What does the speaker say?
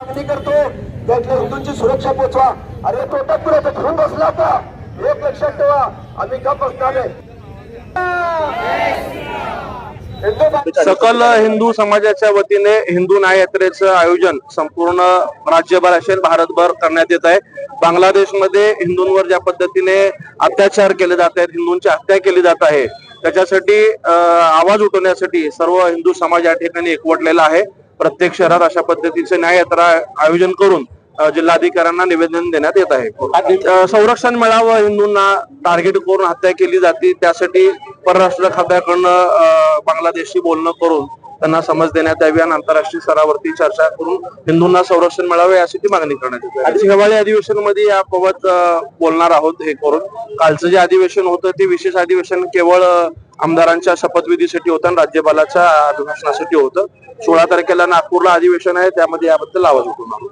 मागणी करतो. त्यातल्या हिंदूंची सुरक्षा पोचवा. अरे तो टप्पुराचा घेऊन बसला होता. एक लक्षात ठेवा. आम्ही का बसणार नाही सकल हिंदू समाजाच्या वतीने हिंदू न्याय यात्रेचं आयोजन संपूर्ण राज्यभर असेल भारतभर करण्यात येत आहे. बांगलादेशमध्ये हिंदूंवर ज्या पद्धतीने अत्याचार केले जात आहेत हिंदूंची हत्या केली जात आहे त्याच्यासाठी आवाज उठवण्यासाठी सर्व हिंदू समाज या ठिकाणी एकवटलेला आहे. प्रत्येक शहरात अशा पद्धतीचे न्याय यात्रा आयोजन करून जिल्हाधिकाऱ्यांना निवेदन देण्यात येत आहे. संरक्षण मिळावं हिंदूंना टार्गेट करून हत्या केली जाते. त्यासाठी परराष्ट्र खात्याकडनं बांगलादेशशी बोलणं करून त्यांना समज देण्यात यावी आणि आंतरराष्ट्रीय स्तरावरती चर्चा करून हिंदूंना संरक्षण मिळावे यासाठी मागणी करण्यात येते आणि हिवाळी अधिवेशनमध्ये याबाबत बोलणार आहोत हे करून. कालचं जे अधिवेशन होतं ते विशेष अधिवेशन केवळ आमदारांच्या शपथविधीसाठी होतं आणि राज्यपालाच्या अभिभाषणासाठी होतं. सोळा तारखेला नागपूरला अधिवेशन आहे त्यामध्ये याबद्दल आवाज उठवणार